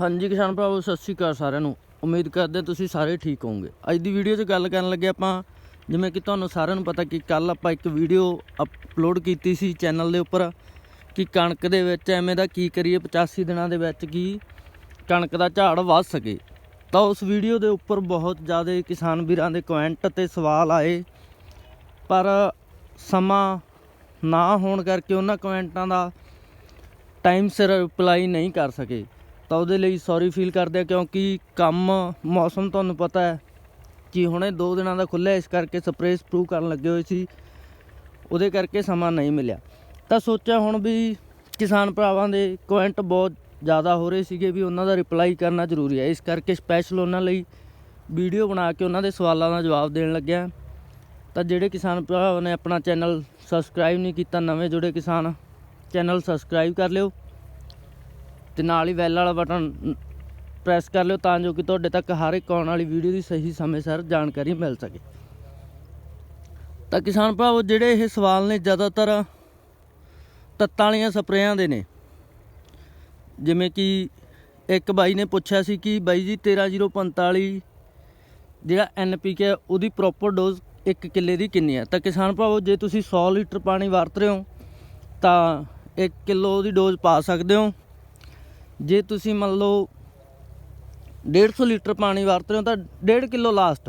ਹਾਂਜੀ ਕਿਸਾਨ ਭਰਾਵੋ, ਸਤਿ ਸ਼੍ਰੀ ਅਕਾਲ ਸਾਰਿਆਂ ਨੂੰ। ਉਮੀਦ ਕਰਦੇ ਤੁਸੀਂ ਸਾਰੇ ਠੀਕ ਹੋਵੋਗੇ। ਅੱਜ ਦੀ ਵੀਡੀਓ 'ਚ ਗੱਲ ਕਰਨ ਲੱਗੇ ਆਪਾਂ, ਜਿਵੇਂ ਕਿ ਤੁਹਾਨੂੰ ਸਾਰਿਆਂ ਨੂੰ ਪਤਾ ਕਿ ਕੱਲ ਆਪਾਂ ਇੱਕ ਵੀਡੀਓ ਅਪਲੋਡ ਕੀਤੀ ਸੀ ਚੈਨਲ ਦੇ ਉੱਪਰ, ਕਿ ਕਣਕ ਦੇ ਵਿੱਚ ਐਵੇਂ ਦਾ ਕੀ ਕਰੀਏ 85 ਦਿਨਾਂ ਦੇ ਵਿੱਚ ਕੀ ਕਣਕ ਦਾ ਝਾੜ ਵੱਧ ਸਕੇ। ਤਾਂ ਉਸ ਵੀਡੀਓ ਦੇ ਉੱਪਰ ਬਹੁਤ ਜ਼ਿਆਦਾ ਕਿਸਾਨ ਵੀਰਾਂ ਦੇ ਕਮੈਂਟ ਤੇ ਸਵਾਲ ਆਏ। ਪਰ ਸਮਾਂ ਨਾ ਹੋਣ ਕਰਕੇ ਉਹਨਾਂ ਕਮੈਂਟਾਂ ਦਾ ਟਾਈਮ ਸਿਰ ਰਿਪਲਾਈ ਨਹੀਂ ਕਰ ਸਕੇ। ਤਾਂ ਉਹਦੇ ਲਈ ਸੌਰੀ ਫੀਲ ਕਰਦੇ ਆ ਕਿਉਂਕਿ ਕੰਮ, ਮੌਸਮ ਤੁਹਾਨੂੰ ਪਤਾ ਹੈ ਕਿ ਹੁਣੇ 2 ਦਿਨਾਂ ਦਾ ਖੁੱਲ੍ਹਾ ਇਸ ਕਰਕੇ ਸਪਰੇਅ ਸਪਰੂ ਕਰਨ ਲੱਗੇ ਹੋਏ ਸੀ। ਉਹਦੇ ਕਰਕੇ ਸਮਾਂ ਨਹੀਂ ਮਿਲਿਆ। ਤਾਂ ਸੋਚਿਆ ਹੁਣ ਵੀ ਕਿਸਾਨ ਭਰਾਵਾਂ ਦੇ ਕਮੈਂਟ ਬਹੁਤ ਜ਼ਿਆਦਾ ਹੋ ਰਹੇ ਸੀਗੇ ਵੀ ਉਹਨਾਂ ਦਾ ਰਿਪਲਾਈ ਕਰਨਾ ਜ਼ਰੂਰੀ ਹੈ। ਇਸ ਕਰਕੇ ਸਪੈਸ਼ਲ ਉਹਨਾਂ ਲਈ ਵੀਡੀਓ ਬਣਾ ਕੇ ਉਹਨਾਂ ਦੇ ਸਵਾਲਾਂ ਦਾ ਜਵਾਬ ਦੇਣ ਲੱਗਿਆ। ਤਾਂ ਜਿਹੜੇ ਕਿਸਾਨ ਭਰਾਵਾਂ ਨੇ ਆਪਣਾ ਚੈਨਲ ਸਬਸਕ੍ਰਾਈਬ ਨਹੀਂ ਕੀਤਾ, ਨਵੇਂ ਜੁੜੇ ਕਿਸਾਨ ਚੈਨਲ ਸਬਸਕ੍ਰਾਈਬ ਕਰ ਲਿਓ। ਤੇ ਨਾਲ ਹੀ ਬੈਲ ਵਾਲਾ ਬਟਨ ਪ੍ਰੈਸ ਕਰ ਲਿਓ ਤਾਂ ਜੋ ਕਿ ਤੁਹਾਡੇ ਤੱਕ ਹਰ ਇੱਕ ਆਉਣ ਵਾਲੀ ਵੀਡੀਓ ਦੀ ਸਹੀ ਸਮੇਂ ਸਿਰ ਜਾਣਕਾਰੀ ਮਿਲ ਸਕੇ। ਤਾਂ ਕਿਸਾਨ ਭਰਾਵੋ, ਜਿਹੜੇ ਇਹ ਸਵਾਲ ਨੇ ਜ਼ਿਆਦਾਤਰ ਤੱਤਾਂ ਵਾਲੀਆਂ ਸਪਰੇਆਂ ਦੇ ਨੇ। ਜਿਵੇਂ ਕਿ ਇੱਕ ਬਾਈ ਨੇ ਪੁੱਛਿਆ ਸੀ ਕਿ ਬਾਈ ਜੀ 13045 ਜਿਹੜਾ ਐਨਪੀਕੇ ਉਹਦੀ ਪ੍ਰੋਪਰ ਡੋਜ਼ 1 ਕਿੱਲੇ ਦੀ ਕਿੰਨੀ ਹੈ? ਤਾਂ ਕਿਸਾਨ ਭਾਵੋ ਜੇ ਤੁਸੀਂ 100 ਲੀਟਰ ਪਾਣੀ ਵਰਤ ਰਹੇ ਹੋ, ਤਾਂ 1 ਕਿਲੋ ਦੀ ਡੋਜ਼ ਪਾ ਸਕਦੇ ਹੋ। ਜੇ ਤੁਸੀਂ ਮੰਨ ਲਓ 150 ਲੀਟਰ ਪਾਣੀ ਵਰਤ ਰਹੇ ਹੋ ਤਾਂ 1.5 ਕਿਲੋ ਲਾਸਟ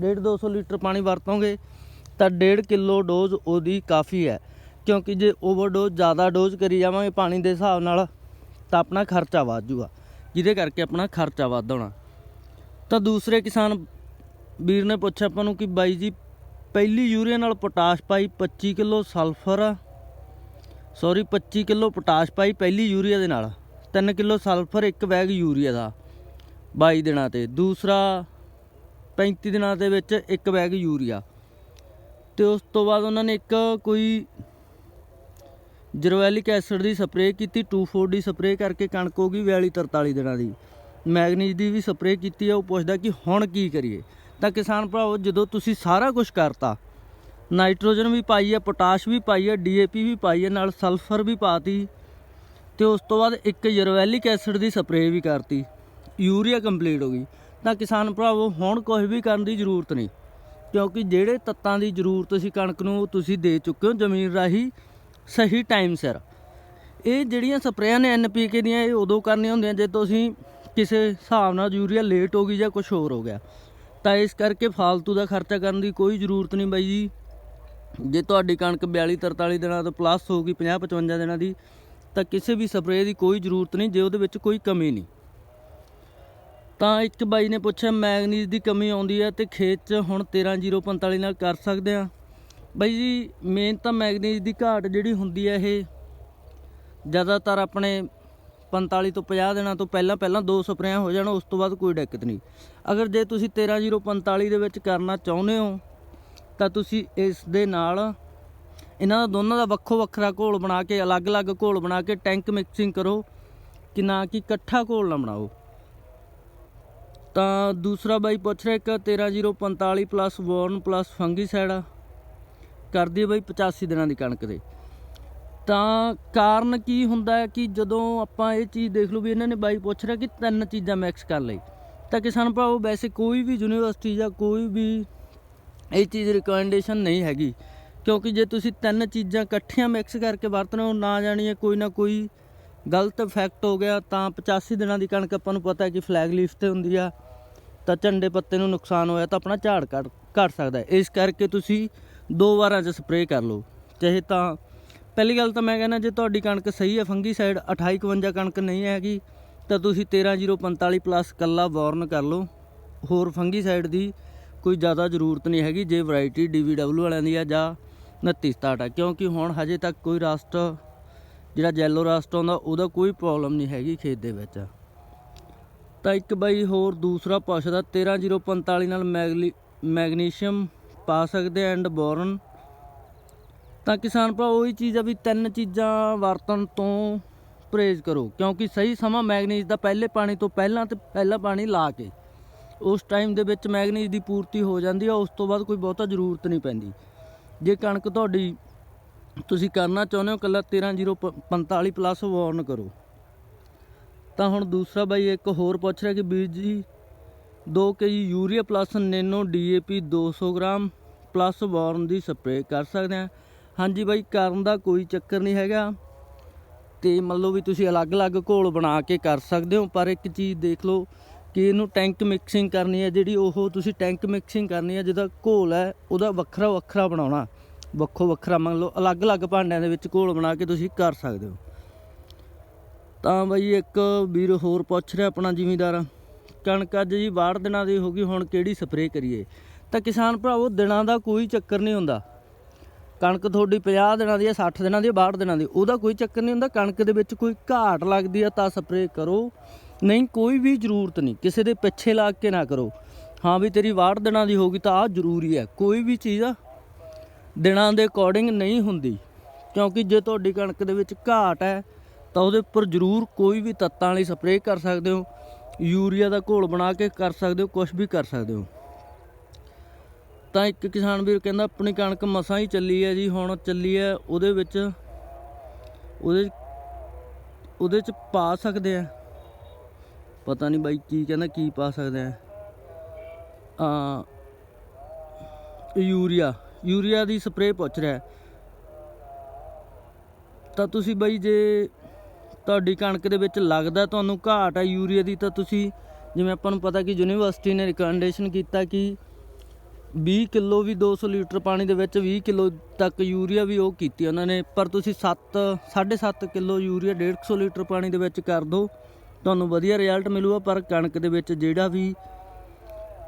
1.5 200 ਲੀਟਰ ਪਾਣੀ ਵਰਤੋਗੇ ਤਾਂ 1.5 ਕਿਲੋ ਡੋਜ਼ ਉਹਦੀ ਕਾਫੀ ਹੈ। ਕਿਉਂਕਿ ਜੇ ਓਵਰਡੋਜ਼ ਜ਼ਿਆਦਾ ਡੋਜ਼ ਕਰੀ ਜਾਵਾਂਗੇ ਪਾਣੀ ਦੇ ਹਿਸਾਬ ਨਾਲ, ਤਾਂ ਆਪਣਾ ਖਰਚਾ ਵੱਧ ਜੂਗਾ, ਜਿਹਦੇ ਕਰਕੇ ਆਪਣਾ ਖਰਚਾ ਵੱਧ ਹੋਣਾ। ਤਾਂ ਦੂਸਰੇ ਕਿਸਾਨ ਵੀਰ ਨੇ ਪੁੱਛਿਆ ਆਪਾਂ ਨੂੰ ਕਿ ਬਾਈ ਜੀ, ਪਹਿਲੀ ਯੂਰੀਆ ਨਾਲ ਪੋਟਾਸ਼ ਪਾਈ 25 kilo sulphur sorry 25 kilo potash ਪਾਈ ਪਹਿਲੀ ਯੂਰੀਆ ਦੇ ਨਾਲ। 3 ਕਿਲੋ ਸਲਫਰ, ਇੱਕ ਬੈਗ ਯੂਰੀਆ ਦਾ 22 ਦਿਨਾਂ ਤੇ। ਦੂਸਰਾ 35 ਦਿਨਾਂ ਦੇ ਵਿੱਚ ਇੱਕ ਬੈਗ ਯੂਰੀਆ। ਤੇ ਉਸ ਤੋਂ ਬਾਅਦ ਉਹਨਾਂ ਨੇ ਇੱਕ ਕੋਈ ਜਰਵੈਲਿਕ ਐਸਿਡ ਦੀ ਸਪਰੇਅ ਕੀਤੀ 24 ਦੀ ਸਪਰੇਅ ਕਰਕੇ ਕਣਕ ਹੋ ਗਈ 42 43 ਦਿਨਾਂ ਦੀ। ਮੈਗਨੀਜ਼ ਦੀ ਵੀ ਸਪਰੇਅ ਕੀਤੀ ਹੈ ਉਹ ਪੁੱਛਦਾ ਕਿ ਹੁਣ ਕੀ ਕਰੀਏ? ਤਾਂ ਕਿਸਾਨ ਭਰਾਵੋ, ਜਦੋਂ ਤੁਸੀਂ ਸਾਰਾ ਕੁਝ ਕਰਤਾ, ਨਾਈਟ੍ਰੋਜਨ ਵੀ ਪਾਈ ਹੈ ਪੋਟਾਸ਼ ਵੀ ਪਾਈ ਹੈ ਡੀਏਪੀ ਵੀ ਪਾਈ ਹੈ ਨਾਲ ਸਲਫਰ ਵੀ ਪਾਤੀ ਤੇ ਉਸ ਤੋਂ ਬਾਅਦ ਇੱਕ ਯਰਵੈਲਿਕ ਐਸਿਡ ਦੀ ਸਪਰੇਅ ਵੀ ਕਰਤੀ। ਯੂਰੀਆ ਕੰਪਲੀਟ ਹੋ ਗਈ। ਤਾਂ ਕਿਸਾਨ ਭਰਾਵੋ, ਹੁਣ ਕੁਝ ਵੀ ਕਰਨ ਦੀ ਜ਼ਰੂਰਤ ਨਹੀਂ। ਕਿਉਂਕਿ ਜਿਹੜੇ ਤੱਤਾਂ ਦੀ ਜ਼ਰੂਰਤ ਸੀ ਕਣਕ ਨੂੰ, ਉਹ ਤੁਸੀਂ ਦੇ ਚੁੱਕੇ ਹੋ ਜ਼ਮੀਨ ਰਾਹੀਂ ਸਹੀ ਟਾਈਮ ਸਿਰ। ਇਹ ਜਿਹੜੀਆਂ ਸਪਰੇਆਂ ਨੇ ਐਨਪੀਕੇ ਦੀਆਂ, ਇਹ ਉਦੋਂ ਕਰਨੀਆਂ ਹੁੰਦੀਆਂ ਜੇ ਤੁਸੀਂ ਕਿਸੇ ਹਿਸਾਬ ਨਾਲ ਯੂਰੀਆ ਲੇਟ ਹੋ ਗਈ ਜਾਂ ਕੁਝ ਹੋਰ ਹੋ ਗਿਆ। ਤਾਂ ਇਸ ਕਰਕੇ ਫालतू ਦਾ ਖਰਚਾ ਕਰਨ ਦੀ ਕੋਈ ਜ਼ਰੂਰਤ ਨਹੀਂ ਬਾਈ ਜੀ। ਜੇ ਤੁਹਾਡੀ ਕਣਕ 42 43 ਦਿਨਾਂ ਤੋਂ ਪਲੱਸ ਹੋਊਗੀ 50 55 ਦਿਨਾਂ ਦੀ ਤਾਂ ਕਿਸੇ ਵੀ ਸਪਰੇਅ ਦੀ ਕੋਈ ਜ਼ਰੂਰਤ ਨਹੀਂ, ਜੇ ਉਹਦੇ ਵਿੱਚ ਕੋਈ ਕਮੀ ਨਹੀਂ। ਤਾਂ ਇੱਕ ਬਾਈ ਨੇ ਪੁੱਛਿਆ, ਮੈਗਨੀਜ਼ ਦੀ ਕਮੀ ਆਉਂਦੀ ਹੈ ਤੇ ਖੇਤ 'ਚ ਹੁਣ 13045 ਨਾਲ ਕਰ ਸਕਦੇ ਆ ਬਾਈ ਜੀ ਮੇਨ ਤਾਂ ਮੈਗਨੀਜ਼ ਦੀ ਘਾਟ ਜਿਹੜੀ ਹੁੰਦੀ ਹੈ ਇਹ ਜ਼ਿਆਦਾਤਰ ਆਪਣੇ 45 ਤੋਂ 50 ਦਿਨਾਂ ਤੋਂ ਪਹਿਲਾਂ ਪਹਿਲਾਂ ਦੋ ਸਪਰੇਆਂ ਹੋ ਜਾਣ, ਉਸ ਤੋਂ ਬਾਅਦ ਕੋਈ ਦਿੱਕਤ ਨਹੀਂ। ਅਗਰ ਜੇ ਤੁਸੀਂ 13045 ਦੇ ਵਿੱਚ ਕਰਨਾ ਚਾਹੁੰਦੇ ਹੋ, ਤਾਂ ਤੁਸੀਂ ਇਸ ਦੇ ਨਾਲ ਇਹਨਾਂ ਦਾ ਦੋਨਾਂ ਦਾ ਵੱਖੋ ਵੱਖਰਾ ਘੋਲ ਬਣਾ ਕੇ, ਅਲੱਗ-ਅਲੱਗ ਘੋਲ ਬਣਾ ਕੇ ਟੈਂਕ ਮਿਕਸਿੰਗ ਕਰੋ, ਕਿ ਨਾ ਕਿ ਇਕੱਠਾ ਘੋਲ ਨਾ ਬਣਾਓ। ਤਾਂ ਦੂਸਰਾ ਬਾਈ ਪੁੱਛ ਰਿਹਾ ਇੱਕ 13045 ਪਲੱਸ ਵੋਰਨ ਪਲੱਸ ਫੰਗੀਸਾਈਡ ਕਰਦੀ ਹੈ ਬਾਈ 85 ਦਿਨਾਂ ਦੀ ਕਣਕ ਦੇ। ਤਾਂ ਕਾਰਨ ਕੀ ਹੁੰਦਾ ਹੈ ਕਿ ਜਦੋਂ ਆਪਾਂ ਇਹ ਚੀਜ਼ ਦੇਖ ਲਓ ਵੀ ਇਹਨਾਂ ਨੇ ਬਾਈ ਪੁੱਛ ਰਿਹਾ ਕਿ ਤਿੰਨ ਚੀਜ਼ਾਂ ਮਿਕਸ ਕਰ ਲਈ। ਤਾਂ ਕਿਸਾਨ ਭਰਾਵੋ, ਵੈਸੇ ਕੋਈ ਵੀ ਯੂਨੀਵਰਸਿਟੀ ਜਾਂ ਕੋਈ ਵੀ ਇਹ ਚੀਜ਼ ਰਿਕਮੈਂਡੇਸ਼ਨ ਨਹੀਂ ਹੈਗੀ। ਕਿਉਂਕਿ ਜੇ ਤੁਸੀਂ ਤਿੰਨ ਚੀਜ਼ਾਂ ਇਕੱਠੀਆਂ ਮਿਕਸ ਕਰਕੇ ਵਰਤ ਰਹੇ ਹੋ ਨਾ ਜਾਣੀਏ ਕੋਈ ਨਾ ਕੋਈ ਗਲਤ ਇਫੈਕਟ ਹੋ ਗਿਆ, ਤਾਂ 85 ਦਿਨਾਂ ਦੀ ਕਣਕ ਆਪਾਂ ਨੂੰ ਪਤਾ ਹੈ ਕਿ ਫਲੈਗ ਲੀਫ ਤੇ ਹੁੰਦੀ ਆ, ਤਾਂ ਝੰਡੇ ਪੱਤੇ ਨੂੰ ਨੁਕਸਾਨ ਹੋਇਆ ਤਾਂ ਆਪਣਾ ਝਾੜ ਘਟ ਘਟ ਸਕਦਾ ਹੈ। ਇਸ ਕਰਕੇ ਤੁਸੀਂ ਦੋ ਵਾਰਾਂ 'ਚ ਸਪਰੇਅ ਕਰ ਲਓ। ਚਾਹੇ ਤਾਂ, ਪਹਿਲੀ ਗੱਲ ਤਾਂ ਮੈਂ ਕਹਿੰਦਾ, ਜੇ ਤੁਹਾਡੀ ਕਣਕ ਸਹੀ ਹੈ, ਫੰਗੀਸਾਈਡ 2851 ਕਣਕ ਨਹੀਂ ਹੈਗੀ, ਤਾਂ ਤੁਸੀਂ 13045 ਪਲੱਸ ਕੱਲਾ ਵਾਰਨ ਕਰ ਲਓ। ਹੋਰ ਫੰਗੀਸਾਈਡ ਦੀ ਕੋਈ ਜ਼ਿਆਦਾ ਜ਼ਰੂਰਤ ਨਹੀਂ ਹੈਗੀ, ਜੇ ਵੈਰਾਈਟੀ DVW ਵਾਲਿਆਂ ਦੀ ਆ ਜਾਂ 2967 ਆ, ਕਿਉਂਕਿ ਹੁਣ ਹਜੇ ਤੱਕ ਕੋਈ ਰਸਟ ਜਿਹੜਾ ਜੈਲੋ ਰਸਟ ਆਉਂਦਾ, ਉਹਦਾ ਕੋਈ ਪ੍ਰੋਬਲਮ ਨਹੀਂ ਹੈਗੀ ਖੇਤ ਦੇ ਵਿੱਚ। ਤਾਂ ਇੱਕ ਬਾਈ ਹੋਰ ਦੂਸਰਾ ਪੁੱਛਦਾ 13045 ਨਾਲ ਮੈਗਲੀ, ਮੈਗਨੀਸ਼ੀਅਮ ਪਾ ਸਕਦੇ ਐਂਡ ਬੋਰਨ। ਤਾਂ ਕਿਸਾਨ ਭਰਾ, ਉਹੀ ਚੀਜ਼ ਆ ਵੀ ਤਿੰਨ ਚੀਜ਼ਾਂ ਵਰਤਣ ਤੋਂ ਪਰਹੇਜ਼ ਕਰੋ, ਕਿਉਂਕਿ ਸਹੀ ਸਮਾਂ ਮੈਗਨੀਜ਼ ਦਾ ਪਹਿਲੇ ਪਾਣੀ ਤੋਂ ਪਹਿਲਾਂ ਤੇ ਪਹਿਲਾ ਪਾਣੀ ਲਾ ਕੇ, ਉਸ ਟਾਈਮ ਦੇ ਵਿੱਚ ਮੈਗਨੀਜ਼ ਦੀ ਪੂਰਤੀ ਹੋ ਜਾਂਦੀ ਆ, ਉਸ ਤੋਂ ਬਾਅਦ ਕੋਈ ਬਹੁਤਾ ਜ਼ਰੂਰਤ ਨਹੀਂ ਪੈਂਦੀ। ਜੇ ਕਣਕ ਤੁਹਾਡੀ ਤੁਸੀਂ ਕਰਨਾ ਚਾਹੁੰਦੇ ਹੋ ਕੱਲਾ 13045 ਪਲੱਸ ਵਾਰਨ ਕਰੋ। ਤਾਂ ਹੁਣ ਦੂਸਰਾ ਬਾਈ ਇੱਕ ਹੋਰ ਪੁੱਛ ਰਿਹਾ ਕਿ ਵੀਰ ਜੀ 2 KG urea plus nano DAP 200 gram plus boron ਦੀ ਸਪਰੇਅ ਕਰ ਸਕਦੇ ਆ ਹਾਂਜੀ ਬਾਈ, ਕਰਨ ਦਾ ਕੋਈ ਚੱਕਰ ਨਹੀਂ ਹੈਗਾ। ਤੇ ਮੰਨ ਲਓ ਵੀ ਤੁਸੀਂ ਅਲੱਗ-ਅਲੱਗ ਘੋਲ ਬਣਾ ਕੇ ਕਰ ਸਕਦੇ ਹੋ, ਪਰ ਇੱਕ ਚੀਜ਼ ਦੇਖ ਲਓ ਕਿ ਇਹਨੂੰ ਟੈਂਕ ਮਿਕਸਿੰਗ ਕਰਨੀ ਹੈ, ਜਿਹੜੀ ਉਹ ਤੁਸੀਂ ਟੈਂਕ ਮਿਕਸਿੰਗ ਕਰਨੀ ਹੈ, ਜਿਹਦਾ ਘੋਲ ਹੈ, ਉਹਦਾ ਵੱਖਰਾ ਵੱਖਰਾ ਬਣਾਉਣਾ। ਵੱਖੋ ਵੱਖਰਾ ਮੰਨ ਲਓ ਅਲੱਗ-ਅਲੱਗ ਭਾਂਡਿਆਂ ਦੇ ਵਿੱਚ ਘੋਲ ਬਣਾ ਕੇ ਤੁਸੀਂ ਕਰ ਸਕਦੇ ਹੋ। ਤਾਂ ਬਾਈ ਇੱਕ ਵੀਰ ਹੋਰ ਪੁੱਛ ਰਿਹਾ ਆਪਣਾ ਜ਼ਿਮੀਦਾਰ, ਕਣਕ ਅੱਜ ਜੀ ਬਾੜ ਦਿਨਾਂ ਦੀ ਹੋ ਗਈ, ਹੁਣ ਕਿਹੜੀ ਸਪਰੇਅ ਕਰੀਏ? ਤਾਂ ਕਿਸਾਨ ਭਰਾਵੋ, ਦਿਨਾਂ ਦਾ ਕੋਈ ਚੱਕਰ ਨਹੀਂ ਹੁੰਦਾ। ਕਣਕ ਤੁਹਾਡੀ 50 ਦਿਨਾਂ ਦੀ ਹੈ 60 ਦਿਨਾਂ ਦੀ ਹੈ 62 ਦਿਨਾਂ ਦੀ, ਉਹਦਾ ਕੋਈ ਚੱਕਰ ਨਹੀਂ ਹੁੰਦਾ। ਕਣਕ ਦੇ ਵਿੱਚ ਕੋਈ ਘਾਟ ਲੱਗਦੀ ਆ ਤਾਂ ਸਪਰੇਅ ਕਰੋ। ਨਹੀਂ, ਕੋਈ ਵੀ ਜ਼ਰੂਰਤ ਨਹੀਂ, ਕਿਸੇ ਦੇ ਪਿੱਛੇ ਲੱਗ ਕੇ ਨਾ ਕਰੋ। ਹਾਂ ਵੀ ਤੇਰੀ 62 ਦਿਨਾਂ ਦੀ ਹੋਗੀ ਤਾਂ ਆ ਜ਼ਰੂਰੀ ਹੈ ਕੋਈ ਵੀ ਚੀਜ਼ ਆ ਦਿਨਾਂ ਦੇ ਅਕੋਰਡਿੰਗ ਨਹੀਂ ਹੁੰਦੀ। ਕਿਉਂਕਿ ਜੇ ਤੁਹਾਡੀ ਕਣਕ ਦੇ ਵਿੱਚ ਘਾਟ ਹੈ, ਤਾਂ ਉਹਦੇ ਉੱਪਰ ਜ਼ਰੂਰ ਕੋਈ ਵੀ ਤੱਤਾਂ ਵਾਲੀ ਸਪਰੇਅ ਕਰ ਸਕਦੇ ਹੋ। ਯੂਰੀਆ ਦਾ ਘੋਲ ਬਣਾ ਕੇ ਕਰ ਸਕਦੇ ਹੋ ਕੁਝ ਵੀ ਕਰ ਸਕਦੇ ਹੋ। ਤਾਂ ਇੱਕ ਕਿਸਾਨ ਵੀਰ ਕਹਿੰਦਾ, ਆਪਣੀ ਕਣਕ ਮਸਾਂ ਹੀ ਚੱਲੀ ਹੈ ਜੀ, ਹੁਣ ਚੱਲੀ ਹੈ, ਉਹਦੇ ਵਿੱਚ, ਉਹਦੇ ਉਹਦੇ ਚ ਪਾ ਸਕਦੇ ਆ। ਪਤਾ ਨਹੀਂ ਬਾਈ ਕੀ ਕਹਿੰਦਾ, ਕੀ ਪਾ ਸਕਦੇ ਆ। ਆ ਯੂਰੀਆ। ਯੂਰੀਆ ਦੀ ਸਪਰੇਅ ਪੁੱਛ ਰਿਹਾ ਤਾਂ ਤੁਸੀਂ ਬਾਈ ਜੇ ਤੁਹਾਡੀ ਕਣਕ ਦੇ ਵਿੱਚ ਲੱਗਦਾ ਤੁਹਾਨੂੰ ਘਾਟ ਹੈ ਯੂਰੀਆ ਦੀ, ਤਾਂ ਤੁਸੀਂ ਜਿਵੇਂ ਆਪਾਂ ਨੂੰ ਪਤਾ ਕਿ ਯੂਨੀਵਰਸਿਟੀ ਨੇ ਰਿਕਮੈਂਡੇਸ਼ਨ ਕੀਤਾ ਕਿ 20 ਕਿਲੋ ਵੀ 200 ਲੀਟਰ ਪਾਣੀ ਦੇ ਵਿੱਚ 20 ਕਿਲੋ ਤੱਕ ਯੂਰੀਆ ਵੀ ਉਹ ਕੀਤੀ ਉਹਨਾਂ ਨੇ। ਪਰ ਤੁਸੀਂ 7 7.5 ਕਿਲੋ ਯੂਰੀਆ 150 ਲੀਟਰ ਪਾਣੀ ਦੇ ਵਿੱਚ ਕਰ ਦਿਓ, ਤੁਹਾਨੂੰ ਵਧੀਆ ਰਿਜ਼ਲਟ ਮਿਲੂਗਾ। ਪਰ ਕਣਕ ਦੇ ਵਿੱਚ ਜਿਹੜਾ ਵੀ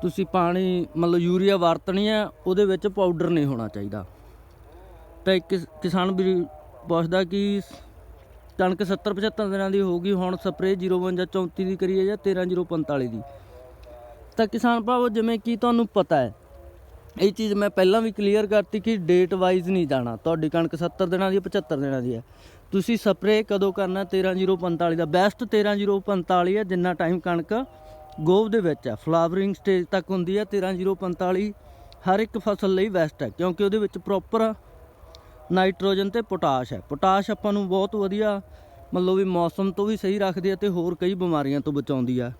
ਤੁਸੀਂ ਪਾਣੀ, ਮਤਲਬ ਯੂਰੀਆ ਵਰਤਣੀ ਹੈ, ਉਹਦੇ ਵਿੱਚ ਪਾਊਡਰ ਨਹੀਂ ਹੋਣਾ ਚਾਹੀਦਾ। ਤਾਂ ਇੱਕ ਕਿਸਾਨ ਵੀ ਪੁੱਛਦਾ ਕਿ ਕਣਕ 70 75 ਦਿਨਾਂ ਦੀ ਹੋ ਗਈ ਹੁਣ ਸਪਰੇਅ 052 34 ਦੀ ਕਰੀਏ ਜਾਂ 13045 ਦੀ? ਤਾਂ ਕਿਸਾਨ ਭਰਾਵੋ ਜਿਵੇਂ ਕਿ ਤੁਹਾਨੂੰ ਪਤਾ ਹੈ, ਇਹ ਚੀਜ਼ ਮੈਂ ਪਹਿਲਾਂ ਵੀ ਕਲੀਅਰ ਕਰਤੀ ਕਿ ਡੇਟ ਵਾਈਜ਼ ਨਹੀਂ ਜਾਣਾ। ਤੁਹਾਡੀ ਕਣਕ 70 ਦਿਨਾਂ ਦੀ ਹੈ 75 ਦਿਨਾਂ ਦੀ ਹੈ। ਤੁਸੀਂ ਸਪਰੇਅ ਕਦੋਂ ਕਰਨਾ 13045 ਦਾ? ਬੈਸਟ 13045 ਹੈ, ਜਿੰਨਾ ਟਾਈਮ ਕਣਕ ਗੋਭ ਦੇ ਵਿੱਚ ਹੈ। ਫਲਾਵਰਿੰਗ ਸਟੇਜ ਤੱਕ ਹੁੰਦੀ ਹੈ। 13045 ਹਰ ਇੱਕ ਫਸਲ ਲਈ ਬੈਸਟ ਹੈ, ਕਿਉਂਕਿ ਉਹਦੇ ਵਿੱਚ ਪ੍ਰੋਪਰ ਨਾਈਟ੍ਰੋਜਨ ਤੇ ਪੋਟਾਸ਼ ਹੈ। ਪੋਟਾਸ਼ ਆਪਾਂ ਨੂੰ ਬਹੁਤ ਵਧੀਆ, ਮਤਲਬ ਵੀ ਮੌਸਮ ਤੋਂ ਵੀ ਸਹੀ ਰੱਖਦੀ ਹੈ ਤੇ ਹੋਰ ਕਈ ਬਿਮਾਰੀਆਂ ਤੋਂ ਬਚਾਉਂਦੀ ਆ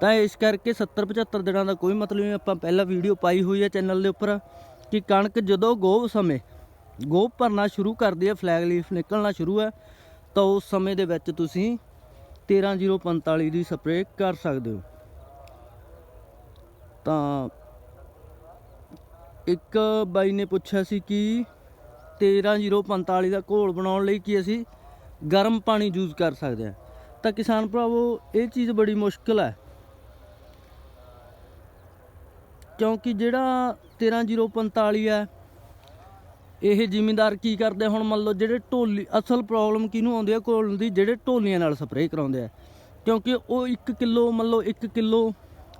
ਤਾਂ ਇਸ ਕਰਕੇ 70 75 ਦਿਨਾਂ ਦਾ ਕੋਈ ਮਤਲਬ ਨਹੀਂ, ਆਪਾਂ ਪਹਿਲਾਂ ਵੀਡੀਓ ਪਾਈ ਹੋਈ ਹੈ ਚੈਨਲ ਦੇ ਉੱਪਰ ਕਿ ਕਣਕ ਜਦੋਂ ਗੋਭ ਸਮੇਂ ਗੋਭ ਭਰਨਾ ਸ਼ੁਰੂ ਕਰਦੀ ਹੈ ਫਲੈਗ ਲੀਫ ਨਿਕਲਣਾ ਸ਼ੁਰੂ ਹੈ, ਤਾਂ ਉਸ ਸਮੇਂ ਦੇ ਵਿੱਚ ਤੁਸੀਂ 13045 ਦੀ ਸਪਰੇਅ ਕਰ ਸਕਦੇ ਹੋ। ਤਾਂ ਇੱਕ ਬਾਈ ਨੇ ਪੁੱਛਿਆ ਸੀ ਕਿ 13045 ਦਾ ਘੋਲ ਬਣਾਉਣ ਲਈ ਕੀ ਅਸੀਂ ਗਰਮ ਪਾਣੀ ਯੂਜ਼ ਕਰ ਸਕਦੇ ਹਾਂ। ਤਾਂ ਕਿਸਾਨ ਭਰਾਵੋ, ਇਹ ਚੀਜ਼ ਬੜੀ ਮੁਸ਼ਕਲ ਹੈ। ਕਿਉਂਕਿ ਜਿਹੜਾ 13045 ਹੈ ਇਹ ਜ਼ਿਮੀਂਦਾਰ ਕੀ ਕਰਦੇ? ਹੁਣ ਮੰਨ ਲਓ ਜਿਹੜੇ ਢੋਲੀ, ਅਸਲ ਪ੍ਰੋਬਲਮ ਕਿਹਨੂੰ ਆਉਂਦੀ ਹੈ ਘੋਲਣ ਦੀ ਜਿਹੜੇ ਢੋਲੀਆਂ ਨਾਲ ਸਪਰੇਅ ਕਰਾਉਂਦੇ ਆ। ਕਿਉਂਕਿ ਉਹ 1 ਕਿਲੋ, ਮੰਨ ਲਓ 1 ਕਿਲੋ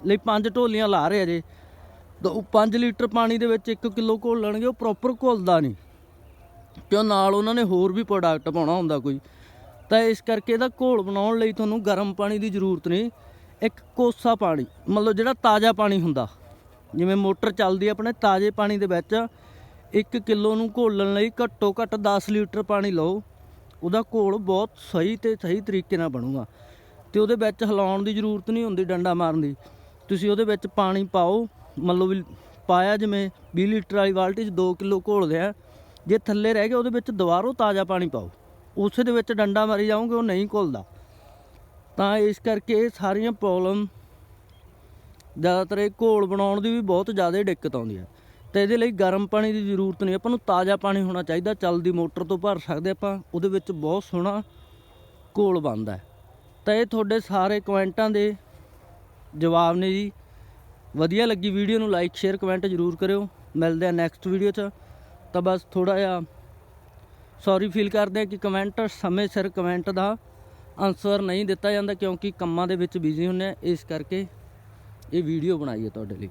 ਲਈ 5 ਢੋਲੀਆਂ ਲਾ ਰਹੇ ਜੇ, ਤਾਂ ਉਹ 5 ਲੀਟਰ ਪਾਣੀ ਦੇ ਵਿੱਚ 1 ਕਿਲੋ ਲੈਣਗੇ, ਉਹ ਪ੍ਰੋਪਰ ਘੋਲਦਾ ਨਹੀਂ। ਕਿਉਂ? ਨਾਲ ਉਹਨਾਂ ਨੇ ਹੋਰ ਵੀ ਪ੍ਰੋਡਕਟ ਪਾਉਣਾ ਹੁੰਦਾ ਕੋਈ। ਤਾਂ ਇਸ ਕਰਕੇ ਇਹਦਾ ਘੋਲ ਬਣਾਉਣ ਲਈ ਤੁਹਾਨੂੰ ਗਰਮ ਪਾਣੀ ਦੀ ਜ਼ਰੂਰਤ ਨਹੀਂ। ਇੱਕ ਕੋਸਾ ਪਾਣੀ ਮਤਲਬ ਜਿਹੜਾ ਤਾਜ਼ਾ ਪਾਣੀ ਹੁੰਦਾ। ਜਿਵੇਂ ਮੋਟਰ ਚੱਲਦੀ ਆਪਣੇ, ਤਾਜ਼ੇ ਪਾਣੀ ਦੇ ਵਿੱਚ। 1 ਕਿਲੋ ਨੂੰ ਘੋਲਣ ਲਈ ਘੱਟੋ ਘੱਟ 10 ਲੀਟਰ ਪਾਣੀ ਲਓ। ਉਹਦਾ ਘੋਲ ਬਹੁਤ ਸਹੀ ਤੇ ਸਹੀ ਤਰੀਕੇ ਨਾਲ ਬਣੂਗਾ। ਤੇ ਉਹਦੇ ਵਿੱਚ ਹਿਲਾਉਣ ਦੀ ਜ਼ਰੂਰਤ ਨਹੀਂ ਹੁੰਦੀ ਡੰਡਾ ਮਾਰਨ ਦੀ। ਤੁਸੀਂ ਉਹਦੇ ਵਿੱਚ ਪਾਣੀ ਪਾਓ। ਮਤਲਬ ਵੀ ਪਾਇਆ ਜਿਵੇਂ 20 ਲੀਟਰ ਵਾਲੀ ਬਾਲਟੀ 'ਚ 2 ਕਿਲੋ ਘੋਲਦੇ ਆ ਜੇ ਥੱਲੇ ਰਹਿ ਗਿਆ ਉਹਦੇ ਵਿੱਚ ਦੁਬਾਰੋਂ ਤਾਜ਼ਾ ਪਾਣੀ ਪਾਓ। ਉਸੇ ਦੇ ਵਿੱਚ ਡੰਡਾ ਮਾਰੀ ਜਾਓਗੇ, ਉਹ ਨਹੀਂ ਘੁਲਦਾ। ਤਾਂ ਇਸ ਕਰਕੇ ਇਹ ਸਾਰੀਆਂ ਪ੍ਰੋਬਲਮ ਜ਼ਿਆਦਾਤਰ ਇਹ ਘੋਲ ਬਣਾਉਣ ਦੀ ਵੀ ਬਹੁਤ ਜ਼ਿਆਦਾ ਦਿੱਕਤ ਆਉਂਦੀ ਹੈ। ਤੇ ਇਹਦੇ ਲਈ ਗਰਮ ਪਾਣੀ ਦੀ ਜ਼ਰੂਰਤ ਨਹੀਂ। ਆਪਾਂ ਨੂੰ ਤਾਜ਼ਾ ਪਾਣੀ ਹੋਣਾ ਚਾਹੀਦਾ, ਚੱਲਦੀ ਮੋਟਰ ਤੋਂ ਭਰ ਸਕਦੇ ਆਪਾਂ। ਉਹਦੇ ਵਿੱਚ ਬਹੁਤ ਸੋਹਣਾ ਘੋਲ ਬਣਦਾ ਤਾਂ ਇਹ ਤੁਹਾਡੇ ਸਾਰੇ ਕਮੈਂਟਾਂ ਦੇ ਜਵਾਬ ਨੇ ਜੀ। ਵਧੀਆ ਲੱਗੀ ਵੀਡੀਓ ਨੂੰ ਲਾਈਕ, ਸ਼ੇਅਰ, ਕਮੈਂਟ ਜ਼ਰੂਰ ਕਰਿਓ। ਮਿਲਦੇ ਆ ਨੈਕਸਟ ਵੀਡੀਓ 'ਚ। ਤਾਂ ਬਸ ਥੋੜਾ ਜਿਹਾ ਸੌਰੀ ਫੀਲ ਕਰਦੇ ਆ ਕਿ ਕਮੈਂਟ ਸਮੇਂ ਸਿਰ ਕਮੈਂਟ ਦਾ ਆਨਸਰ ਨਹੀਂ ਦਿੱਤਾ ਜਾਂਦਾ ਕਿਉਂਕਿ ਕੰਮਾਂ ਦੇ ਵਿੱਚ ਬਿਜ਼ੀ ਹੁੰਨੇ ਆ ਇਸ ਕਰਕੇ ਇਹ ਵੀਡੀਓ ਬਣਾਈ ਹੈ ਤੁਹਾਡੇ ਲਈ।